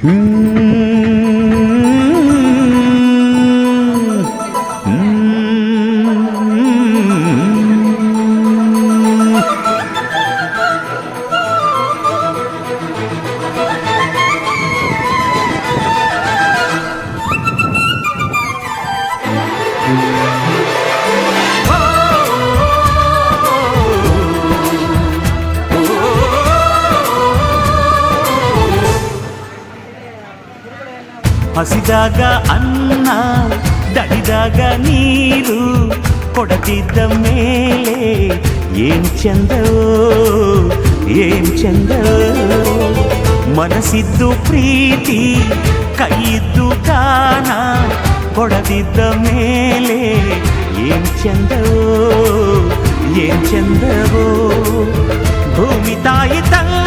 Hmm. ಹಸಿದಾಗ ಅನ್ನ ದಡಿದಾಗ ನೀರು ಕೊಡದಿದ್ದ ಮೇಲೆ ಏನ್ ಚಂದವೋ ಏನ್ ಚಂದವೋ ಮನಸ್ಸಿದ್ದು ಪ್ರೀತಿ ಕೈಯಿದ್ದು ದಾನ ಕೊಡದಿದ್ದ ಮೇಲೆ ಏನ್ ಚಂದವೋ ಏನ್ ಚಂದವೋ ಭೂಮಿ ತಾಯಿ ತಂದ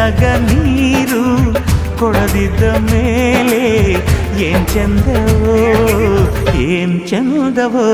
ದಣಿದಾಗ ನೀರು ಕೊಡದಿದ್ದ ಮೇಲೆ ಏನ್ ಚಂದವೋ ಏನ್ ಚಂದವೋ